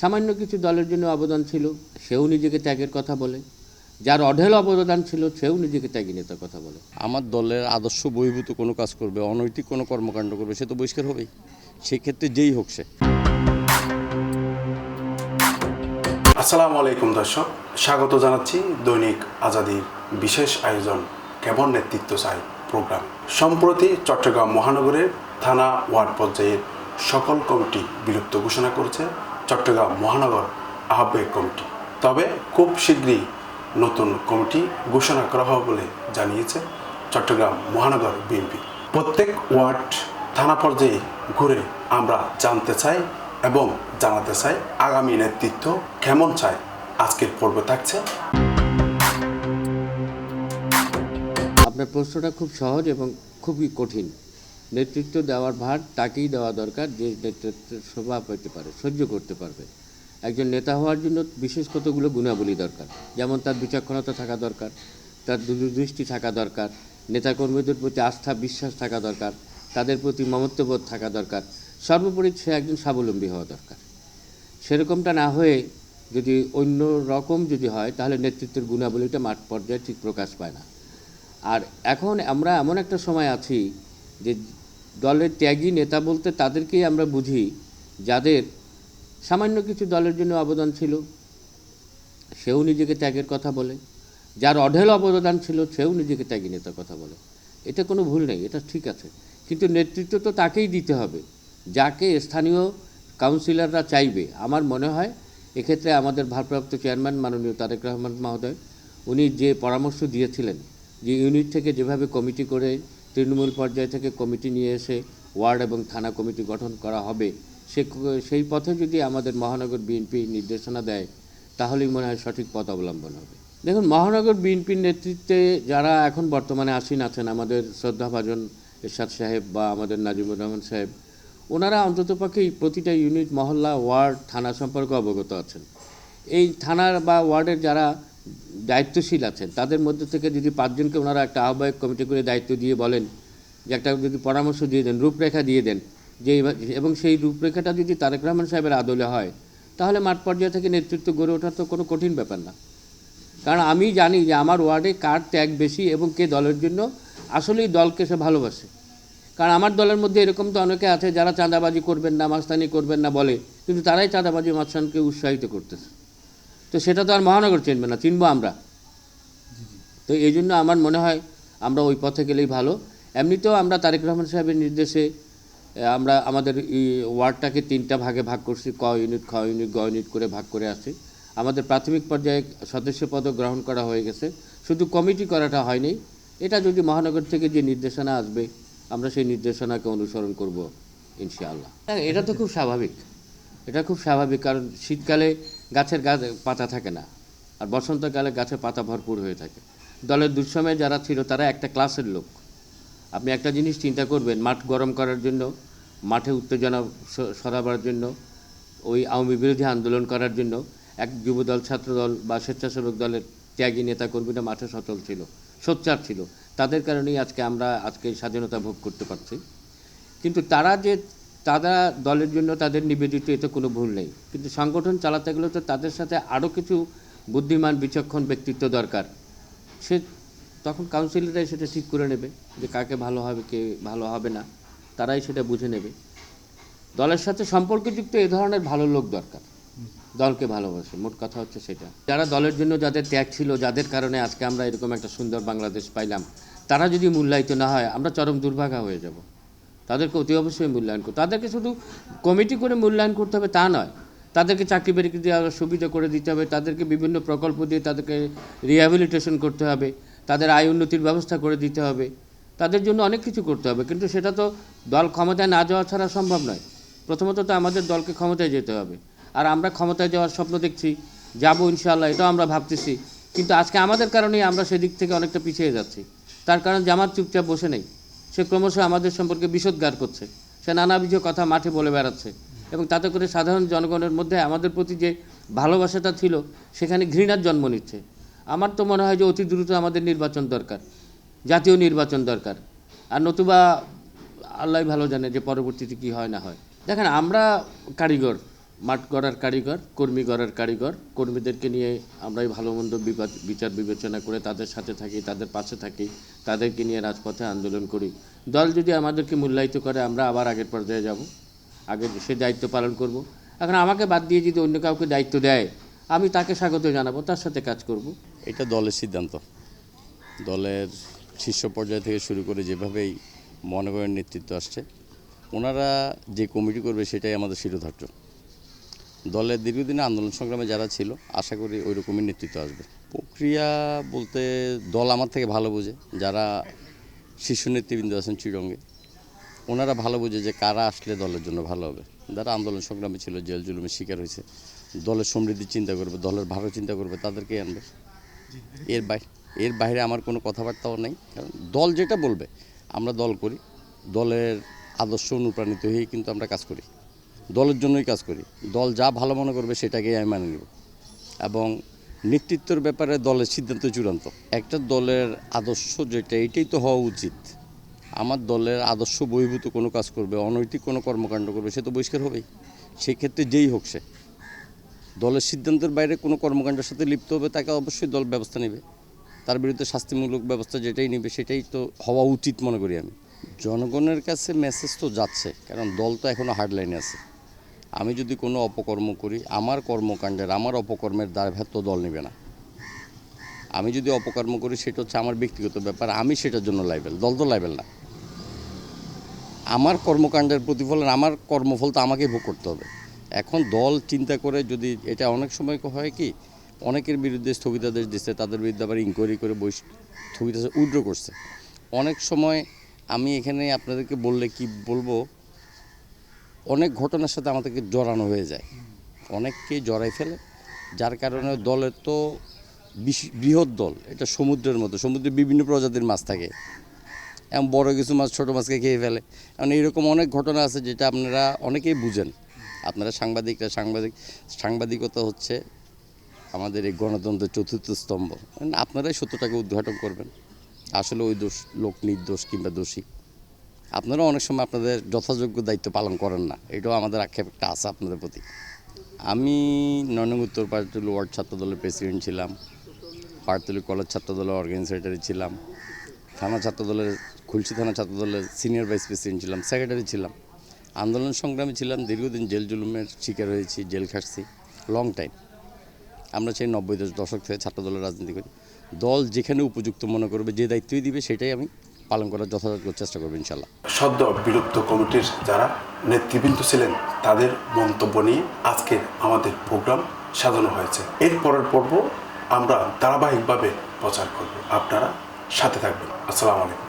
সামান্য কিছু দলের জন্য অবদান ছিল সেও নিজেকে ত্যাগের কথা বলে। যার অঢেল অবদান ছিল সেও নিজেকে ত্যাগী নেতার কথা বলে। আমার দলের আদর্শ বহির্ভূত কোনো কাজ করবে অনৈতিক কোনো কর্মকাণ্ড করবে সে তো বহিষ্কার হবেই। সেক্ষেত্রে যেই হোক সে। আসসালামু আলাইকুম দর্শক স্বাগত জানাচ্ছি দৈনিক আজাদির বিশেষ আয়োজন কেমন নেতৃত্ব চাই প্রোগ্রাম। সম্প্রতি চট্টগ্রাম মহানগরের থানা ওয়ার্ড পর্যায়ের সকল কমিটি বিলুপ্ত ঘোষণা করেছে। চট্টগ্রাম মহানগর আহ্বায়ক কমিটি। তবে খুব শীঘ্রই নতুন কমিটি ঘোষণা করা হবে বলে জানিয়েছে চট্টগ্রাম মহানগর বিএনপি। প্রত্যেক ওয়ার্ড থানা পর্যায়ে ঘুরে আমরা জানতে চাই এবং জানাতে চাই আগামী নেতৃত্ব কেমন চায়। আজকের পর্ব থাকছে। আপনার প্রশ্নটা খুব সহজ এবং খুবই কঠিন। নেতৃত্ব দেওয়ার ভার তাকেই দেওয়া দরকার যে নেতৃত্বের স্বভাব হতে পারে, সহ্য করতে পারবে। একজন নেতা হওয়ার জন্য বিশেষ কতগুলো গুণাবলী দরকার, যেমন তার বিচক্ষণতা থাকা দরকার, তার দূরদৃষ্টি থাকা দরকার, নেতাকর্মীদের প্রতি আস্থা, বিশ্বাস থাকা দরকার, তাদের প্রতি মমত্ববোধ থাকা দরকার, সর্বোপরি সে একজন স্বাবলম্বী হওয়া দরকার। সেরকমটা না হয়ে যদি অন্য রকম যদি হয়, তাহলে নেতৃত্বের গুণাবলীটা মাঠ পর্যায়ে ঠিক প্রকাশ পায় না। আর এখন আমরা এমন একটা সময় আছি যে দলের ত্যাগী নেতা বলতে তাদেরকেই আমরা বুঝি, যাদের সামান্য কিছু দলের জন্য অবদান ছিল। সেও নিজেকে ত্যাগের কথা বলে। যার অঢেল অবদান ছিল, সেও নিজেকে ত্যাগী নেতার কথা বলে। এটা কোনো ভুল নেই, এটা ঠিক আছে। কিন্তু নেতৃত্ব তো তাকেই দিতে হবে, যাকে স্থানীয় কাউন্সিলররা চাইবে। আমার মনে হয়, এক্ষেত্রে আমাদের ভারপ্রাপ্ত চেয়ারম্যান মাননীয় তারেক রহমান মহোদয়, উনি যে পরামর্শ দিয়েছিলেন যে ইউনিট থেকে যেভাবে কমিটি করে তৃণমূল পর্যায় থেকে কমিটি নিয়ে এসে ওয়ার্ড এবং থানা কমিটি গঠন করা হবে। সে সেই পথে যদি আমাদের মহানগর বিএনপি নির্দেশনা দেয়, তাহলেই মনে হয় সঠিক পথ অবলম্বন হবে। দেখুন, মহানগর বিএনপির নেতৃত্বে যারা এখন বর্তমানে আসীন আছেন, আমাদের শ্রদ্ধাভাজন এরশাদ সাহেব বা আমাদের নাজিমুর রহমান সাহেব, ওনারা অন্ততপক্ষেই প্রতিটা ইউনিট, মহল্লা, ওয়ার্ড, থানা সম্পর্কে অবগত আছেন। এই থানার বা ওয়ার্ডের যারা দায়িত্বশীল আছেন। তাদের মধ্যে থেকে যদি পাঁচজনকে ওনারা একটা আহ্বায়ক কমিটি করে দায়িত্ব দিয়ে বলেন, যে একটা যদি পরামর্শ দিয়ে দেন, রূপরেখা দিয়ে দেন, যে এবং সেই রূপরেখাটা যদি তারেক রহমান সাহেবের আদলে হয়, তাহলে মাঠ পর্যায়ে থেকে নেতৃত্ব গড়ে ওঠা তো কোনো কঠিন ব্যাপার না। কারণ আমি জানি যে আমার ওয়ার্ডে কার ত্যাগ বেশি এবং কে দলের জন্য, আসলেই দলকে সে ভালোবাসে। কারণ আমার দলের মধ্যে এরকম তো অনেকে আছে যারা চাঁদাবাজি করবেন না, মাস্তানি করবেন না বলে, কিন্তু তারাই চাঁদাবাজি মাস্তানকে উৎসাহিত করতেছে। তো সেটা তো আর মহানগর চিনবে না চিনবো আমরা। তো এই জন্য আমার মনে হয় আমরা ওই পথে গেলেই ভালো। এমনিতেও আমরা তারেক রহমান সাহেবের নির্দেশে আমরা আমাদের এই ওয়ার্ডটাকে তিনটা ভাগে ভাগ করছি ক ইউনিট খ ইউনিট গ ইউনিট করে ভাগ করে আসছি। আমাদের প্রাথমিক পর্যায়ে সদস্য পদ গ্রহণ করা হয়ে গেছে। শুধু কমিটি করাটা হয়নি এটা যদি মহানগর থেকে যে নির্দেশনা আসবে আমরা সেই নির্দেশনাকে অনুসরণ করব ইনশাআল্লাহ। হ্যাঁ এটা তো খুব স্বাভাবিক। এটা খুব স্বাভাবিক কারণ শীতকালে গাছের গাছ পাতা থাকে না। আর বসন্তকালে গাছে পাতা ভরপুর হয়ে থাকে। দলের দুঃসময়ে যারা ছিল, তারা একটা ক্লাসের লোক। আপনি একটা জিনিস চিন্তা করবেন, মাঠ গরম করার জন্য, মাঠে উত্তেজনা সরাবার জন্য, ওই আওয়ামী বিরোধী আন্দোলন করার জন্য এক যুবদল, ছাত্রদল বা স্বেচ্ছাসেবক দলের ত্যাগী নেতাকর্মীরা মাঠে সচল ছিল, সোচ্চার ছিল। তাদের কারণেই আজকে আমরা, আজকে স্বাধীনতা ভোগ করতে পারছি। কিন্তু তারা যে তারা দলের জন্য তাদের নিবেদিত, এতে কোনো ভুল নেই। কিন্তু সংগঠন চালাতে গেলে তো তাদের সাথে আরও কিছু বুদ্ধিমান, বিচক্ষণ ব্যক্তিত্ব দরকার। সে তখন কাউন্সিলররাই সেটা ঠিক করে নেবে যে কাকে ভালো হবে, কে ভালো হবে না। তারাই সেটা বুঝে নেবে। দলের সাথে সম্পর্কযুক্ত এ ধরনের ভালো লোক দরকার। দলকে ভালোবাসে, মোট কথা হচ্ছে সেটা। যারা দলের জন্য যাদের ত্যাগ ছিল, যাদের কারণে আজকে আমরা এরকম একটা সুন্দর বাংলাদেশ পাইলাম, তারা যদি মূল্যায়িত না হয়, আমরা চরম দুর্ভাগা হয়ে যাব। তাদেরকে অতি অবশ্যই মূল্যায়ন করতে তাদেরকে শুধু কমিটি করে মূল্যায়ন করতে হবে, তা নয়। তাদেরকে চাকরি বাকরি দেওয়ার সুবিধা করে দিতে হবে, তাদেরকে বিভিন্ন প্রকল্প দিয়ে তাদেরকে রিহ্যাবিলিটেশন করতে হবে, তাদের আয় উন্নতির ব্যবস্থা করে দিতে হবে, তাদের জন্য অনেক কিছু করতে হবে। কিন্তু সেটা তো দল ক্ষমতায় না যাওয়া ছাড়া সম্ভব নয়। প্রথমত তো আমাদের দলকে ক্ষমতায় যেতে হবে। আর আমরা ক্ষমতায় যাওয়ার স্বপ্ন দেখছি, যাব ইনশাল্লাহ এটাও আমরা ভাবতেছি। কিন্তু আজকে আমাদের কারণেই আমরা সেদিক থেকে অনেকটা পিছিয়ে যাচ্ছি। তার কারণ জামাত চুপচাপ বসে নেই। সে ক্রমশ আমাদের সম্পর্কে বিষোদ্গার করছে। সে নানাবিধ কথা মাঠে বলে বেড়াচ্ছে এবং তাতে করে সাধারণ জনগণের মধ্যে আমাদের প্রতি যে ভালোবাসাটা ছিল, সেখানে ঘৃণার জন্ম নিচ্ছে। আমার তো মনে হয় যে অতি দ্রুত আমাদের নির্বাচন দরকার, জাতীয় নির্বাচন দরকার। আর নতুবা আল্লাহ ভালো জানে যে পরবর্তীতে কি হয় না হয়। দেখেন, আমরা কারিগর মাঠ গড়ার কারিগর, কর্মী গড়ার কারিগর। কর্মীদেরকে নিয়ে আমরাই ভালো মন্দ বিচার বিবেচনা করে তাদের সাথে থাকি, তাদের পাশে থাকি, তাদেরকে নিয়ে রাজপথে আন্দোলন করি। দল যদি আমাদেরকে মূল্যায়িত করে, আমরা আবার আগের পর্যায়ে যাব। আগে সে দায়িত্ব পালন করব। এখন আমাকে বাদ দিয়ে যদি অন্য কাউকে দায়িত্ব দেয়, আমি তাকে স্বাগত জানাব, তার সাথে কাজ করব। এটা দলের সিদ্ধান্ত। দলের শীর্ষ পর্যায় থেকে শুরু করে যেভাবেই মনে করেন নেতৃত্ব আসছে, ওনারা যে কমিটি করবে, সেটাই আমাদের শিরোধার্য। দলের দীর্ঘদিনে আন্দোলন সংগ্রামে যারা ছিল, আশা করি ওই রকমই নেতৃত্ব আসবে। প্রক্রিয়া বলতে দল আমার থেকে ভালো বোঝে, যারা শীর্ষ নেতৃবৃন্দ আছেন চিরঙ্গে, ওনারা ভালো বোঝে যে কারা আসলে দলের জন্য ভালো হবে। যারা আন্দোলন সংগ্রামে ছিল, জেল জুলুমের শিকার হয়েছে, দলের সমৃদ্ধি চিন্তা করবে, দলের ভালো চিন্তা করবে, তাদেরকে আনবে। এর বাইরে এর বাইরে আমার কোনো কথাবার্তাও নেই, কারণ দল যেটা বলবে, আমরা দল করি, দলের আদর্শ অনুপ্রাণিত হয়েই কিন্তু আমরা কাজ করি। দলের জন্যই কাজ করি। দল যা ভালো মনে করবে সেটাকেই আমি মানে নেব। এবং নেতৃত্বের ব্যাপারে দলের সিদ্ধান্ত চূড়ান্ত। একটা দলের আদর্শ যেটা এটাই তো হওয়া উচিত। আমার দলের আদর্শ বহির্ভূত কোনো কাজ করবে, অনৈতিক কোনো কর্মকাণ্ড করবে, সে তো বহিষ্কার হবেই। সেক্ষেত্রে যেই হোক সে। দলের সিদ্ধান্তের বাইরে কোনো কর্মকাণ্ডের সাথে লিপ্ত হবে, তাকে অবশ্যই দল ব্যবস্থা নেবে। তার বিরুদ্ধে শাস্তিমূলক ব্যবস্থা যেটাই নেবে, সেটাই তো হওয়া উচিত মনে করি আমি। জনগণের কাছে মেসেজ তো যাচ্ছে, কারণ দল তো এখনও হার্ডলাইনে আছে। আমি যদি কোনো অপকর্ম করি, আমার কর্মকাণ্ডের, আমার অপকর্মের দায়ভার তো দল নেবে না। আমি যদি অপকর্ম করি, সেটা হচ্ছে আমার ব্যক্তিগত ব্যাপার, আমি সেটার জন্য লাইবেল দল তো লাইবেল না। আমার কর্মকাণ্ডের প্রতিফলন আমার কর্মফল তো আমাকেই ভোগ করতে হবে। এখন দল চিন্তা করে যদি, এটা অনেক সময় হয় কি, অনেকের বিরুদ্ধে স্থগিতাদেশ দিচ্ছে, তাদের বিরুদ্ধে আবার ইনকোয়ারি করে বই স্থগিতাদেশ উইড্র করছে। অনেক সময় আমি এখানে আপনাদেরকে বললে কি বলব অনেক ঘটনার সাথে আমাদেরকে জড়ানো হয়ে যায়। অনেককেই জড়াই ফেলে। যার কারণে দলের তো বৃহৎ দল, এটা সমুদ্রের মতো সমুদ্রে বিভিন্ন প্রজাতির মাছ থাকে। এমন বড় কিছু মাছ, ছোটো মাছকে খেয়ে ফেলে। কারণ এইরকম অনেক ঘটনা আছে যেটা আপনারা অনেকেই বুঝেন। আপনারা সাংবাদিকরা, সাংবাদিক, সাংবাদিকতা হচ্ছে আমাদের এই গণতন্ত্রের চতুর্থ স্তম্ভ। মানে আপনারাই সত্যটাকে উদ্ঘাটন করবেন। আসলে ওই দোষ, লোক নির্দোষ কিংবা দোষী। আপনারা অনেক সময় আপনাদের যথাযোগ্য দায়িত্ব পালন করেন না। এটাও আমাদের আক্ষেপ একটা আছে আপনাদের প্রতি। আমি নয়নং উত্তর পার্টিল ওয়ার্ড ছাত্র দলের প্রেসিডেন্ট ছিলাম, পার্তলি কলেজ ছাত্র দলের অর্গানাইজ সেক্রেটারি ছিলাম, থানা ছাত্র দলের খুলশি থানা ছাত্র দলের সিনিয়র ভাইস প্রেসিডেন্ট ছিলাম, সেক্রেটারি ছিলাম। আন্দোলন সংগ্রামী ছিলাম, দীর্ঘদিন জেল জুলুমের শিকার হয়েছি, জেল খাটছি লং টাইম আমরা সেই নব্বই দশ- দশক থেকে ছাত্র দলের রাজনীতি করি। দল যেখানে উপযুক্ত মনে করবে, যে দায়িত্বই দিবে, সেটাই আমি পালন করার যথাযথ চেষ্টা করব ইনশাল্লাহ সদ্য বিলুপ্ত কমিটির যারা নেতৃবৃন্দ ছিলেন, তাদের মন্তব্য নিয়ে আজকে আমাদের প্রোগ্রাম সাজানো হয়েছে। এর পরের পর্ব আমরা ধারাবাহিকভাবে প্রচার করব। আপনারা সাথে থাকবেন। আসসালামু আলাইকুম।